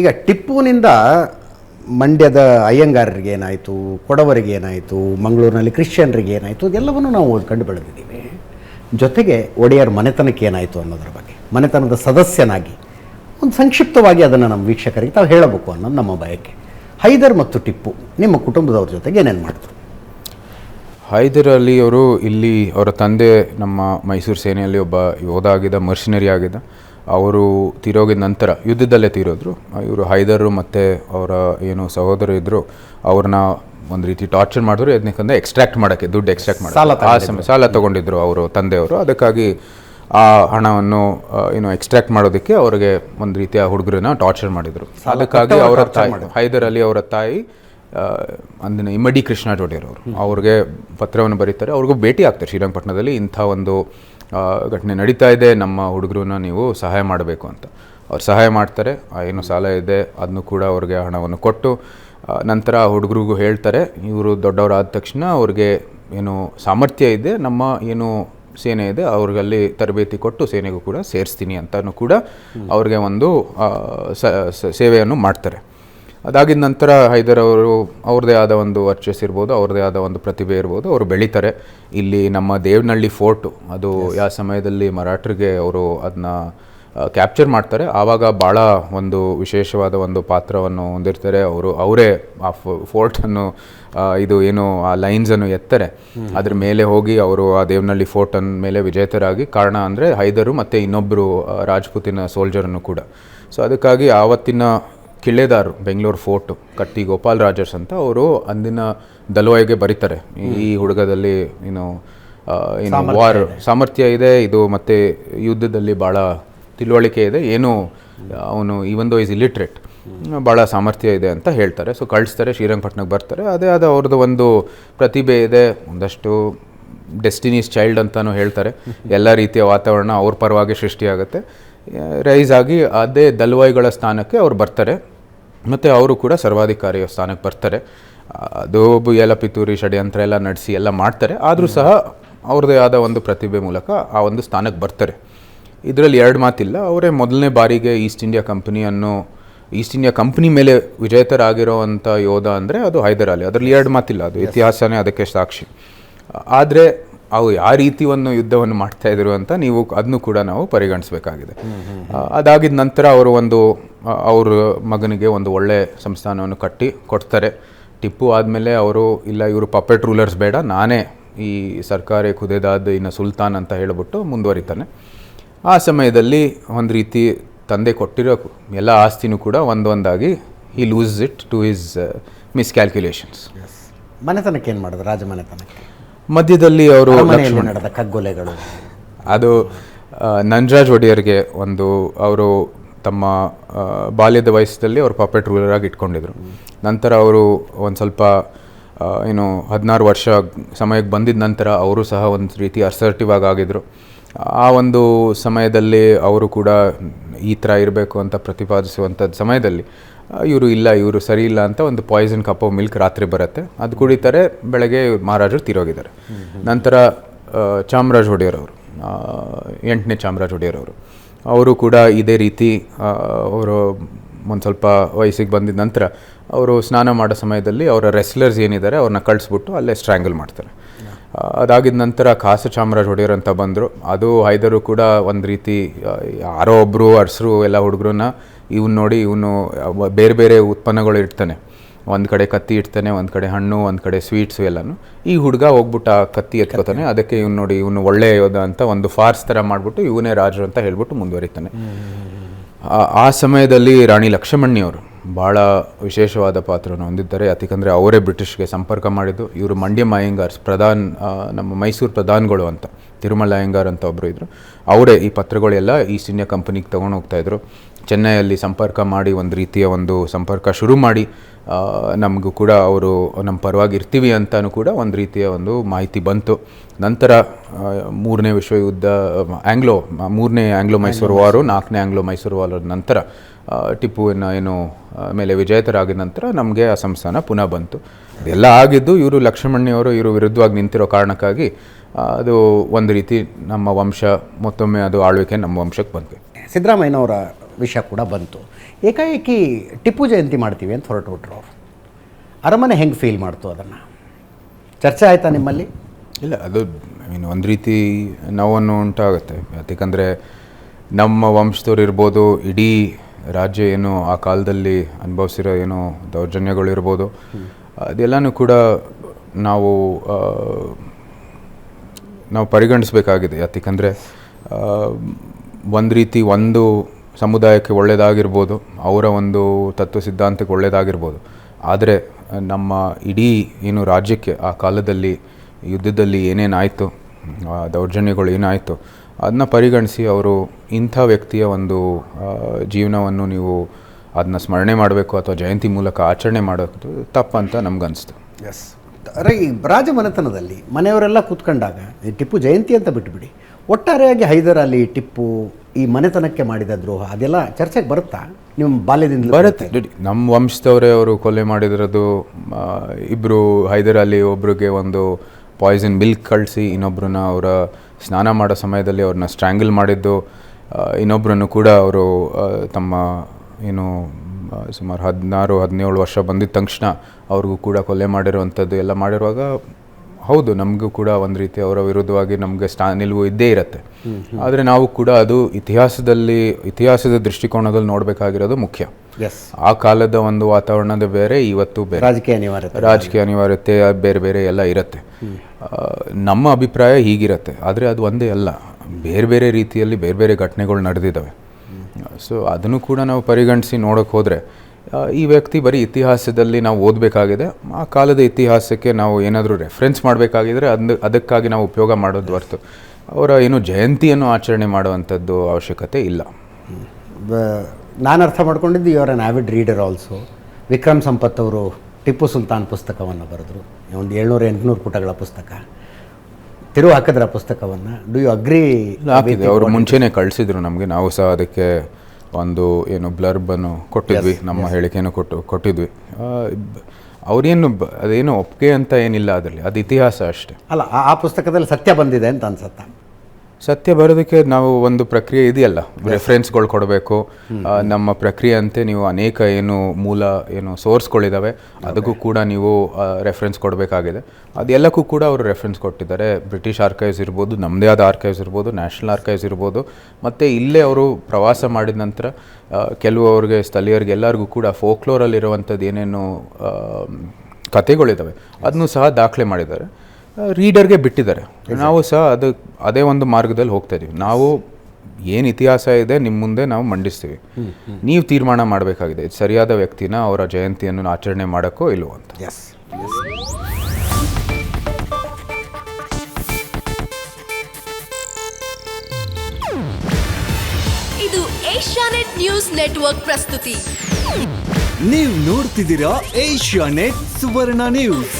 ಈಗ ಟಿಪ್ಪುನಿಂದ ಮಂಡ್ಯದ ಅಯ್ಯಂಗಾರರಿಗೆ ಏನಾಯಿತು, ಕೊಡವರಿಗೆ ಏನಾಯಿತು, ಮಂಗಳೂರಿನಲ್ಲಿ ಕ್ರಿಶ್ಚಿಯನ್ರಿಗೆ ಏನಾಯಿತು, ಇದೆಲ್ಲವನ್ನು ನಾವು ಕಂಡು ಬೆಳೆದಿದ್ದೀವಿ. ಜೊತೆಗೆ ಒಡೆಯರ್ ಮನೆತನಕ್ಕೆ ಏನಾಯಿತು ಅನ್ನೋದ್ರ ಬಗ್ಗೆ, ಮನೆತನದ ಸದಸ್ಯನಾಗಿ ಒಂದು ಸಂಕ್ಷಿಪ್ತವಾಗಿ ಅದನ್ನು ನಮ್ಮ ವೀಕ್ಷಕರಿಗೆ ತಾವು ಹೇಳಬೇಕು ಅನ್ನೋದು ನಮ್ಮ ಬಯಕೆ. ಹೈದರ್ ಮತ್ತು ಟಿಪ್ಪು ನಿಮ್ಮ ಕುಟುಂಬದವ್ರ ಜೊತೆಗೆ ಏನೇನು ಮಾಡಿದ್ರು? ಹೈದರ್ ಅಲಿ ಅವರು ಇಲ್ಲಿ ಅವರ ತಂದೆ ನಮ್ಮ ಮೈಸೂರು ಸೇನೆಯಲ್ಲಿ ಒಬ್ಬ ಯೋಧ ಆಗಿದ್ದ ಮರ್ಷನರಿ ಆಗಿದ್ದ. ಅವರು ತೀರೋಗಿದ ನಂತರ ಯುದ್ಧದಲ್ಲೇ ತೀರೋದ್ರು. ಇವರು ಹೈದರು ಮತ್ತು ಅವರ ಏನು ಸಹೋದರ ಇದ್ದರು ಅವ್ರನ್ನ ಒಂದು ರೀತಿ ಟಾರ್ಚರ್ ಮಾಡಿದ್ರು ಯಾಕಂದರೆ ಎಕ್ಸ್ಟ್ರಾಕ್ಟ್ ಮಾಡೋಕ್ಕೆ ದುಡ್ಡು ಎಕ್ಸ್ಟ್ರಾಕ್ಟ್ ಮಾಡೋಕ್ಕೆ. ಆ ಸಮಯ ಸಾಲ ತೊಗೊಂಡಿದ್ರು ಅವರು ತಂದೆಯವರು. ಅದಕ್ಕಾಗಿ ಆ ಹಣವನ್ನು ಏನು ಎಕ್ಸ್ಟ್ರಾಕ್ಟ್ ಮಾಡೋದಕ್ಕೆ ಅವರಿಗೆ ಒಂದು ರೀತಿಯ ಹುಡುಗರನ್ನ ಟಾರ್ಚರ್ ಮಾಡಿದರು. ಅದಕ್ಕಾಗಿ ಅವರ ತಾಯಿ ಹೈದರ್ ಅಲಿ ಅವರ ತಾಯಿ ಅಂದಿನ ಇಮ್ಮಡಿ ಕೃಷ್ಣ ಜೋಡಿಯರವರು ಅವ್ರಿಗೆ ಪತ್ರವನ್ನು ಬರೀತಾರೆ. ಅವ್ರಿಗೂ ಭೇಟಿ ಆಗ್ತಾರೆ ಶ್ರೀರಂಗಪಟ್ಟಣದಲ್ಲಿ ಇಂಥ ಒಂದು ಘಟನೆ ನಡೀತಾ ಇದೆ ನಮ್ಮ ಹುಡುಗರನ್ನ ನೀವು ಸಹಾಯ ಮಾಡಬೇಕು ಅಂತ. ಅವ್ರು ಸಹಾಯ ಮಾಡ್ತಾರೆ ಏನು ಸಾಲ ಇದೆ ಅದನ್ನು ಕೂಡ ಅವ್ರಿಗೆ ಹಣವನ್ನು ಕೊಟ್ಟು ನಂತರ ಆ ಹುಡುಗರಿಗೂ ಹೇಳ್ತಾರೆ ಇವರು ದೊಡ್ಡವರಾದ ತಕ್ಷಣ ಅವ್ರಿಗೆ ಏನು ಸಾಮರ್ಥ್ಯ ಇದೆ ನಮ್ಮ ಏನು ಸೇನೆ ಇದೆ ಅವ್ರಿಗಲ್ಲಿ ತರಬೇತಿ ಕೊಟ್ಟು ಸೇನೆಗೂ ಕೂಡ ಸೇರಿಸ್ತೀನಿ ಅಂತಲೂ ಕೂಡ ಅವ್ರಿಗೆ ಒಂದು ಸೇವೆಯನ್ನು ಮಾಡ್ತಾರೆ. ಅದಾಗಿದ ನಂತರ ಹೈದರ್ ಅವರು ಅವ್ರದ್ದೇ ಆದ ಒಂದು ವರ್ಚಸ್ ಇರ್ಬೋದು ಅವ್ರದ್ದೇ ಆದ ಒಂದು ಪ್ರತಿಭೆ ಇರ್ಬೋದು ಅವರು ಬೆಳೀತಾರೆ. ಇಲ್ಲಿ ನಮ್ಮ ದೇವನಹಳ್ಳಿ ಫೋರ್ಟು ಅದು ಯಾವ ಸಮಯದಲ್ಲಿ ಮರಾಠರಿಗೆ ಅವರು ಅದನ್ನ ಕ್ಯಾಪ್ಚರ್ ಮಾಡ್ತಾರೆ. ಆವಾಗ ಭಾಳ ಒಂದು ವಿಶೇಷವಾದ ಒಂದು ಪಾತ್ರವನ್ನು ಹೊಂದಿರ್ತಾರೆ. ಅವರು ಅವರೇ ಆ ಫೋರ್ಟನ್ನು ಇದು ಏನು ಆ ಲೈನ್ಸನ್ನು ಎತ್ತಾರೆ. ಅದ್ರ ಮೇಲೆ ಹೋಗಿ ಅವರು ಆ ದೇವನಹಳ್ಳಿ ಫೋರ್ಟನ್ ಮೇಲೆ ವಿಜೇತರಾಗಿ ಕಾರಣ ಅಂದರೆ ಹೈದರು ಮತ್ತು ಇನ್ನೊಬ್ಬರು ರಾಜ್ಪೂತಿನ ಸೋಲ್ಜರನ್ನು ಕೂಡ. ಸೊ ಅದಕ್ಕಾಗಿ ಆವತ್ತಿನ ಕಿಳ್ಳೆದಾರು ಬೆಂಗಳೂರು ಫೋರ್ಟ್ ಕಟ್ಟಿ ಗೋಪಾಲ್ ರಾಜರ್ಸ್ ಅಂತ ಅವರು ಅಂದಿನ ದಲೋಯ್ಗೆ ಬರೀತಾರೆ. ಈ ಹುಡುಗದಲ್ಲಿ ಏನು ಏನು ವಾರ್ ಸಾಮರ್ಥ್ಯ ಇದೆ ಇದು ಮತ್ತೆ ಯುದ್ಧದಲ್ಲಿ ಭಾಳ ತಿಳುವಳಿಕೆ ಇದೆ ಏನು ಅವನು ಈವನ್ ದೋ ಈಸ್ ಇಲಿಟ್ರೇಟ್ ಭಾಳ ಸಾಮರ್ಥ್ಯ ಇದೆ ಅಂತ ಹೇಳ್ತಾರೆ. ಸೊ ಕಳಿಸ್ತಾರೆ ಶ್ರೀರಂಗಪಟ್ಟಣಕ್ಕೆ ಬರ್ತಾರೆ. ಅದೇ ಆದ ಅವ್ರದ್ದು ಒಂದು ಪ್ರತಿಭೆ ಇದೆ ಒಂದಷ್ಟು ಡೆಸ್ಟಿನೀಸ್ ಚೈಲ್ಡ್ ಅಂತಲೂ ಹೇಳ್ತಾರೆ. ಎಲ್ಲ ರೀತಿಯ ವಾತಾವರಣ ಅವ್ರ ಪರವಾಗಿ ಸೃಷ್ಟಿಯಾಗುತ್ತೆ. ರೈಸ್ ಆಗಿ ಅದೇ ದಲ್ವಾಯಿಗಳ ಸ್ಥಾನಕ್ಕೆ ಅವ್ರು ಬರ್ತಾರೆ. ಮತ್ತು ಅವರು ಕೂಡ ಸರ್ವಾಧಿಕಾರಿಯ ಸ್ಥಾನಕ್ಕೆ ಬರ್ತಾರೆ. ಅದು ಎಲ್ಲ ಪಿತೂರಿ ಷಡ್ಯಂತ್ರ ಎಲ್ಲ ನಡೆಸಿ ಎಲ್ಲ ಮಾಡ್ತಾರೆ. ಆದರೂ ಸಹ ಅವ್ರದ್ದೇ ಆದ ಒಂದು ಪ್ರತಿಭೆ ಮೂಲಕ ಆ ಒಂದು ಸ್ಥಾನಕ್ಕೆ ಬರ್ತಾರೆ. ಇದರಲ್ಲಿ ಎರಡು ಮಾತಿಲ್ಲ. ಅವರೇ ಮೊದಲನೇ ಬಾರಿಗೆ ಈಸ್ಟ್ ಇಂಡಿಯಾ ಕಂಪನಿಯನ್ನು ಈಸ್ಟ್ ಇಂಡಿಯಾ ಕಂಪನಿ ಮೇಲೆ ವಿಜೇತರಾಗಿರೋವಂಥ ಯೋಧ ಅಂದರೆ ಅದು ಹೈದರ್ ಅಲಿ. ಅದರಲ್ಲಿ ಎರಡು ಮಾತಿಲ್ಲ. ಅದು ಇತಿಹಾಸನೇ ಅದಕ್ಕೆ ಸಾಕ್ಷಿ. ಆದರೆ ಅವು ಯಾವ ರೀತಿ ಒಂದು ಯುದ್ಧವನ್ನು ಮಾಡ್ತಾ ಇದ್ರು ಅಂತ ನೀವು ಅದನ್ನು ಕೂಡ ನಾವು ಪರಿಗಣಿಸಬೇಕಾಗಿದೆ. ಅದಾಗಿದ ನಂತರ ಅವರು ಒಂದು ಅವ್ರ ಮಗನಿಗೆ ಒಂದು ಒಳ್ಳೆ ಸಂಸ್ಥಾನವನ್ನು ಕಟ್ಟಿ ಕೊಡ್ತಾರೆ. ಟಿಪ್ಪು ಆದಮೇಲೆ ಅವರು ಇಲ್ಲ ಇವರು ಪಪೆಟ್ ರೂಲರ್ಸ್ ಬೇಡ ನಾನೇ ಈ ಸರ್ಕಾರಿ ಖುದೇದಾದ್ ಇನ್ನು ಸುಲ್ತಾನ್ ಅಂತ ಹೇಳಿಬಿಟ್ಟು ಮುಂದುವರಿತಾನೆ. ಆ ಸಮಯದಲ್ಲಿ ಒಂದು ರೀತಿ ತಂದೆ ಕೊಟ್ಟಿರೋ ಎಲ್ಲ ಆಸ್ತಿನೂ ಕೂಡ ಒಂದೊಂದಾಗಿ ಈ lose it to his miscalculations ಮನೆತನಕ್ಕೆ ಏನು ಮಾಡಿದ್ರು ರಾಜ ಮನೆತನಕ್ಕೆ? ಮಧ್ಯದಲ್ಲಿ ಅವರು ನಡೆದ ಕಗ್ಗೊಲೆಗಳು. ಅದು ನಂಜರಾಜ್ ಒಡೆಯರ್ಗೆ ಒಂದು ಅವರು ತಮ್ಮ ಬಾಲ್ಯದ ವಯಸ್ಸಲ್ಲಿ ಅವರು ಪಾಪೆಟ್ ರೂಲರ್ ಆಗಿ ಇಟ್ಕೊಂಡಿದ್ರು. ನಂತರ ಅವರು ಒಂದು ಸ್ವಲ್ಪ ಏನು ಹದಿನಾರು ವರ್ಷ ಸಮಯಕ್ಕೆ ಬಂದಿದ ನಂತರ ಅವರು ಸಹ ಒಂದು ರೀತಿ ಅಸರ್ಟಿವ್ ಆಗಿ ಆಗಿದ್ರು. ಆ ಒಂದು ಸಮಯದಲ್ಲಿ ಅವರು ಕೂಡ ಈ ಥರ ಇರಬೇಕು ಅಂತ ಪ್ರತಿಪಾದಿಸುವಂಥದ್ದು ಸಮಯದಲ್ಲಿ ಇವರು ಇಲ್ಲ ಇವರು ಸರಿ ಇಲ್ಲ ಅಂತ ಒಂದು ಪಾಯ್ಸನ್ ಕಪ್ ಮಿಲ್ಕ್ ರಾತ್ರಿ ಬರುತ್ತೆ. ಅದು ಕುಡಿತಾರೆ ಬೆಳಗ್ಗೆ ಮಹಾರಾಜರು ತೀರೋಗಿದ್ದಾರೆ. ನಂತರ ಚಾಮರಾಜ ಒಡೆಯರ್ ಅವರು ಎಂಟನೇ ಚಾಮರಾಜ್ ಒಡೆಯರ್ ಅವರು ಅವರು ಕೂಡ ಇದೇ ರೀತಿ ಅವರು ಒಂದು ಸ್ವಲ್ಪ ವಯಸ್ಸಿಗೆ ಬಂದಿದ ನಂತರ ಅವರು ಸ್ನಾನ ಮಾಡೋ ಸಮಯದಲ್ಲಿ ಅವರ ರೆಸ್ಲರ್ಸ್ ಏನಿದ್ದಾರೆ ಅವ್ರನ್ನ ಕಳಿಸ್ಬಿಟ್ಟು ಅಲ್ಲೇ ಸ್ಟ್ರ್ಯಾಂಗಲ್ ಮಾಡ್ತಾರೆ. ಅದಾಗಿದ ನಂತರ ಕಾಸು ಚಾಮರಾಜ್ ಒಡೆಯರ್ ಅಂತ ಬಂದರು. ಅದು ಹೈದರು ಕೂಡ ಒಂದು ರೀತಿ ಯಾರೋ ಒಬ್ಬರು ಅರಸರು ಎಲ್ಲ ಹುಡುಗರನ್ನ, ಇವನು ನೋಡಿ ಇವನು ಬೇರೆ ಬೇರೆ ಉತ್ಪನ್ನಗಳು ಇಡ್ತಾನೆ. ಒಂದು ಕಡೆ ಕತ್ತಿ ಇಡ್ತಾನೆ ಒಂದು ಕಡೆ ಹಣ್ಣು ಒಂದು ಕಡೆ ಸ್ವೀಟ್ಸು ಎಲ್ಲನೂ. ಈ ಹುಡುಗ ಹೋಗ್ಬಿಟ್ಟು ಆ ಕತ್ತಿ ಎತ್ಕೋತಾನೆ. ಅದಕ್ಕೆ ಇವ್ನು ನೋಡಿ ಇವನು ಒಳ್ಳೆ ಯೋಧ ಅಂತ ಒಂದು ಫಾರ್ಸ್ ಥರ ಮಾಡಿಬಿಟ್ಟು ಇವನೇ ರಾಜರು ಅಂತ ಹೇಳ್ಬಿಟ್ಟು ಮುಂದುವರಿತಾನೆ. ಆ- ಆ ಸಮಯದಲ್ಲಿ ರಾಣಿ ಲಕ್ಷ್ಮಣಿಯವರು ಭಾಳ ವಿಶೇಷವಾದ ಪಾತ್ರವನ್ನು ಹೊಂದಿದ್ದಾರೆ. ಯಾಕಂದರೆ ಅವರೇ ಬ್ರಿಟಿಷ್ಗೆ ಸಂಪರ್ಕ ಮಾಡಿದ್ದು. ಇವರು ಮಂಡ್ಯ ಅಯ್ಯಂಗಾರ್ಸ್ ಪ್ರಧಾನ್ ನಮ್ಮ ಮೈಸೂರು ಪ್ರಧಾನ್ಗಳು ಅಂತ ತಿರುಮಲ ಅಯ್ಯಂಗಾರ್ ಅಂತ ಒಬ್ಬರು ಇದ್ದರು ಅವರೇ ಈ ಪತ್ರಗಳೆಲ್ಲ ಈಸ್ಟ್ ಇಂಡಿಯಾ ಕಂಪನಿಗೆ ತೊಗೊಂಡು ಹೋಗ್ತಾಯಿದ್ರು ಚೆನ್ನೈಯಲ್ಲಿ ಸಂಪರ್ಕ ಮಾಡಿ, ಒಂದು ರೀತಿಯ ಒಂದು ಸಂಪರ್ಕ ಶುರು ಮಾಡಿ ನಮಗೂ ಕೂಡ ಅವರು ನಮ್ಮ ಪರವಾಗಿ ಇರ್ತೀವಿ ಅಂತಲೂ ಕೂಡ ಒಂದು ರೀತಿಯ ಒಂದು ಮಾಹಿತಿ ಬಂತು. ನಂತರ ಮೂರನೇ ವಿಶ್ವಯುದ್ಧ, ಆಂಗ್ಲೋ, ಮೂರನೇ ಆಂಗ್ಲೋ ಮೈಸೂರು ವಾರು, ನಾಲ್ಕನೇ ಆಂಗ್ಲೋ ಮೈಸೂರು ವಾರ ನಂತರ ಟಿಪ್ಪುವಿನ ಏನು ಮೇಲೆ ವಿಜೇತರಾಗಿದ ನಂತರ ನಮಗೆ ಆ ಸಂಸ್ಥಾನ ಪುನಃ ಬಂತು. ಇದೆಲ್ಲ ಆಗಿದ್ದು ಇವರು ಲಕ್ಷ್ಮಣ್ಣಿಯವರು ಇವರು ವಿರುದ್ಧವಾಗಿ ನಿಂತಿರೋ ಕಾರಣಕ್ಕಾಗಿ ಅದು ಒಂದು ರೀತಿ ನಮ್ಮ ವಂಶ, ಮತ್ತೊಮ್ಮೆ ಅದು ಆಳ್ವಿಕೆ ನಮ್ಮ ವಂಶಕ್ಕೆ ಬಂದ್ವಿ ಸಿದ್ದರಾಮಯ್ಯನವರ ವಿಷಯ ಕೂಡ ಬಂತು. ಏಕಾಏಕಿ ಟಿಪ್ಪು ಜಯಂತಿ ಮಾಡ್ತೀವಿ ಅಂತ ಹೊರಟುಬಿಟ್ರು ಅವರು. ಅರಮನೆ ಹೆಂಗೆ ಫೀಲ್ ಮಾಡ್ತು ಅದನ್ನು? ಚರ್ಚೆ ಆಯಿತಾ ನಿಮ್ಮಲ್ಲಿ? ಇಲ್ಲ, ಅದು ಐ ಮೀನ್ ಒಂದು ರೀತಿ ನೋವನ್ನು ಉಂಟಾಗುತ್ತೆ. ಯಾಕಂದರೆ ನಮ್ಮ ವಂಶದವ್ರು ಇರ್ಬೋದು, ಇಡೀ ರಾಜ್ಯ ಏನು ಆ ಕಾಲದಲ್ಲಿ ಅನುಭವಿಸಿರೋ ಏನು ದೌರ್ಜನ್ಯಗಳು ಇರ್ಬೋದು, ಅದೆಲ್ಲನೂ ಕೂಡ ನಾವು ನಾವು ಪರಿಗಣಿಸಬೇಕಾಗಿದೆ. ಯಾಕಂದರೆ ಒಂದು ರೀತಿ ಒಂದು ಸಮುದಾಯಕ್ಕೆ ಒಳ್ಳೆಯದಾಗಿರ್ಬೋದು ಅವರ ಒಂದು ತತ್ವ ಸಿದ್ಧಾಂತಕ್ಕೆ ಒಳ್ಳೆಯದಾಗಿರ್ಬೋದು ಆದರೆ ನಮ್ಮ ಇಡೀ ಏನು ರಾಜ್ಯಕ್ಕೆ ಆ ಕಾಲದಲ್ಲಿ, ಯುದ್ಧದಲ್ಲಿ ಏನೇನಾಯಿತು ದೌರ್ಜನ್ಯಗಳು ಏನಾಯಿತು ಅದನ್ನ ಪರಿಗಣಿಸಿ ಅವರು ಇಂಥ ವ್ಯಕ್ತಿಯ ಒಂದು ಜೀವನವನ್ನು ನೀವು ಅದನ್ನ ಸ್ಮರಣೆ ಮಾಡಬೇಕು ಅಥವಾ ಜಯಂತಿ ಮೂಲಕ ಆಚರಣೆ ಮಾಡೋದು ತಪ್ಪಂತ ನಮ್ಗನ್ನಿಸ್ತು ಎಸ್ ರೈ ರಾಜಮನೆತನದಲ್ಲಿ ಮನೆಯವರೆಲ್ಲ ಕೂತ್ಕೊಂಡಾಗ ಈ ಟಿಪ್ಪು ಜಯಂತಿ ಅಂತ ಬಿಟ್ಬಿಡಿ. ಒಟ್ಟಾರೆಯಾಗಿ ಹೈದರ್ ಅಲಿ ಟಿಪ್ಪು ಈ ಮನೆತನಕ್ಕೆ ಮಾಡಿದ ದ್ರೋಹ ಅದೆಲ್ಲ ಚರ್ಚೆಗೆ ಬರುತ್ತಾ? ನಿಮ್ಮ ಬಾಲ್ಯದಿಂದ ಬರುತ್ತೆ. ನಮ್ಮ ವಂಶದವರೇ ಅವರು ಕೊಲೆ ಮಾಡಿದಿರೋದು ಇಬ್ಬರು ಇಬ್ರು ಹೈದರ್ ಅಲಿ ಒಬ್ರಿಗೆ ಒಂದು ಪಾಯ್ಸನ್ ಮಿಲ್ಕ್ ಕಳಿಸಿ ಇನ್ನೊಬ್ಬರನ್ನ ಅವರ ಸ್ನಾನ ಮಾಡೋ ಸಮಯದಲ್ಲಿ ಅವ್ರನ್ನ ಸ್ಟ್ರ್ಯಾಂಗಲ್ ಮಾಡಿದ್ದು ಇನ್ನೊಬ್ಬರನ್ನು ಕೂಡ ಅವರು ತಮ್ಮ ಏನು ಸುಮಾರು ಹದಿನಾರು ಹದಿನೇಳು ವರ್ಷ ಬಂದಿದ್ದ ತಕ್ಷಣ ಅವ್ರಿಗೂ ಕೂಡ ಕೊಲೆ ಮಾಡಿರುವಂಥದ್ದು ಎಲ್ಲ ಮಾಡಿರುವಾಗ ಹೌದು ನಮಗೂ ಕೂಡ ಒಂದು ರೀತಿ ಅವರ ವಿರುದ್ಧವಾಗಿ ನಮಗೆ ಸ್ಥಾ ನಿಲುವು ಇದ್ದೇ ಇರುತ್ತೆ. ಆದರೆ ನಾವು ಕೂಡ ಅದು ಇತಿಹಾಸದಲ್ಲಿ ಇತಿಹಾಸದ ದೃಷ್ಟಿಕೋನದಲ್ಲಿ ನೋಡಬೇಕಾಗಿರೋದು ಮುಖ್ಯ. ಆ ಕಾಲದ ಒಂದು ವಾತಾವರಣದ ಬೇರೆ ಇವತ್ತು ಬೇರೆ. ರಾಜಕೀಯ ಅನಿವಾರ್ಯತೆ. ರಾಜಕೀಯ ಅನಿವಾರ್ಯತೆ ಬೇರೆ ಬೇರೆ ಎಲ್ಲ ಇರುತ್ತೆ. ನಮ್ಮ ಅಭಿಪ್ರಾಯ ಹೀಗಿರುತ್ತೆ. ಆದರೆ ಅದು ಒಂದೇ ಅಲ್ಲ. ಬೇರೆ ಬೇರೆ ರೀತಿಯಲ್ಲಿ ಬೇರೆ ಬೇರೆ ಘಟನೆಗಳು ನಡೆದಿದ್ದಾವೆ. ಸೊ ಅದನ್ನು ಕೂಡ ನಾವು ಪರಿಗಣಿಸಿ ನೋಡೋಕೆ ಹೋದರೆ ಈ ವ್ಯಕ್ತಿ ಬರೀ ಇತಿಹಾಸದಲ್ಲಿ ನಾವು ಓದಬೇಕಾಗಿದೆ. ಆ ಕಾಲದ ಇತಿಹಾಸಕ್ಕೆ ನಾವು ಏನಾದರೂ ರೆಫರೆನ್ಸ್ ಮಾಡಬೇಕಾಗಿದ್ರೆ ಅಂದು ಅದಕ್ಕಾಗಿ ನಾವು ಉಪಯೋಗ ಮಾಡೋದು ಹೊರತು. ಅವರ ಏನು ಜಯಂತಿಯನ್ನು ಆಚರಣೆ ಮಾಡುವಂಥದ್ದು ಅವಶ್ಯಕತೆ ಇಲ್ಲ. ನಾನು ಅರ್ಥ ಮಾಡ್ಕೊಂಡಿದ್ದು ಇವರ an avid reader also Vikram Sampath ಅವರು ಟಿಪ್ಪು ಸುಲ್ತಾನ್ ಪುಸ್ತಕವನ್ನು ಬರೆದ್ರು. ಒಂದು ಏಳ್ನೂರು ಎಂಟುನೂರು ಪುಟಗಳ ಪುಸ್ತಕ. ತಿರುವು ಹಾಕಿದ್ರ ಪುಸ್ತಕವನ್ನು. ಡು ಯು ಅಗ್ರಿ ಅವರು ಮುಂಚೆನೇ ಕಳಿಸಿದ್ರು ನಮಗೆ. ನಾವು ಸಹ ಅದಕ್ಕೆ ಒಂದು ಏನು ಬ್ಲರ್ಬನ್ನು ಕೊಟ್ಟಿದ್ವಿ ನಮ್ಮ ಹೇಳಿಕೆಯನ್ನು ಕೊಟ್ಟು ಕೊಟ್ಟಿದ್ವಿ. ಅವ್ರೇನು ಅದೇನು ಒಪ್ಪಿಗೆ ಅಂತ ಏನಿಲ್ಲ ಅದರಲ್ಲಿ ಅದು ಇತಿಹಾಸ ಅಷ್ಟೇ. ಅಲ್ಲ ಆ ಪುಸ್ತಕದಲ್ಲಿ ಸತ್ಯ ಬಂದಿದೆ ಅಂತ ಅನ್ಸುತ್ತಾ? ಸತ್ಯ ಬರೋದಕ್ಕೆ ನಾವು ಒಂದು ಪ್ರಕ್ರಿಯೆ ಇದೆಯಲ್ಲ? ರೆಫರೆನ್ಸ್ಗಳು ಕೊಡಬೇಕು. ನಮ್ಮ ಪ್ರಕ್ರಿಯೆ ಅಂತೆ ನೀವು ಅನೇಕ ಏನು ಮೂಲ ಏನು ಸೋರ್ಸ್ಗಳಿದ್ದಾವೆ ಅದಕ್ಕೂ ಕೂಡ ನೀವು ರೆಫರೆನ್ಸ್ ಕೊಡಬೇಕಾಗಿದೆ. ಅದೆಲ್ಲಕ್ಕೂ ಕೂಡ ಅವರು ರೆಫರೆನ್ಸ್ ಕೊಟ್ಟಿದ್ದಾರೆ. ಬ್ರಿಟಿಷ್ ಆರ್ಕೈವ್ಸ್ ಇರ್ಬೋದು ನಮ್ಮದೇ ಆದ ಆರ್ಕೈವ್ಸ್ ಇರ್ಬೋದು ನ್ಯಾಷನಲ್ ಆರ್ಕೈವ್ಸ್ ಇರ್ಬೋದು. ಮತ್ತು ಇಲ್ಲೇ ಅವರು ಪ್ರವಾಸ ಮಾಡಿದ ನಂತರ ಕೆಲವರಿಗೆ ಕೆಲವು ಅವ್ರಿಗೆ ಸ್ಥಳೀಯರಿಗೆ ಎಲ್ಲರಿಗೂ ಕೂಡ ಫೋಕ್ಲೋರಲ್ಲಿರುವಂಥದ್ದು ಏನೇನು ಕಥೆಗಳಿದ್ದಾವೆ ಅದನ್ನು ಸಹ ದಾಖಲೆ ಮಾಡಿದ್ದಾರೆ. ರೀಡರ್ಗೆ ಬಿಟ್ಟಿದ್ದಾರೆ. ನಾವು ಸಹ ಅದು ಅದೇ ಒಂದು ಮಾರ್ಗದಲ್ಲಿ ಹೋಗ್ತಾ ಇದ್ದೀವಿ ನಾವು ಏನು ಇತಿಹಾಸ ಇದೆ ನಿಮ್ಮ ಮುಂದೆ ನಾವು ಮಂಡಿಸ್ತೀವಿ. ನೀವು ತೀರ್ಮಾನ ಮಾಡಬೇಕಾಗಿದೆ. ಇದು ಸರಿಯಾದ ವ್ಯಕ್ತಿನ ಅವರ ಜಯಂತಿಯನ್ನು ಆಚರಣೆ ಮಾಡೋಕ್ಕೋ ಇಲ್ವೋ ಅಂತ. ಎಸ್ ಇದು ಏಷ್ಯಾನೆಟ್ ನ್ಯೂಸ್ ನೆಟ್ವರ್ಕ್ ಪ್ರಸ್ತುತಿ. ನೀವು ನೋಡ್ತಿದ್ದೀರಾ ಏಷ್ಯಾ ನೆಟ್ ಸುವರ್ಣ ನ್ಯೂಸ್.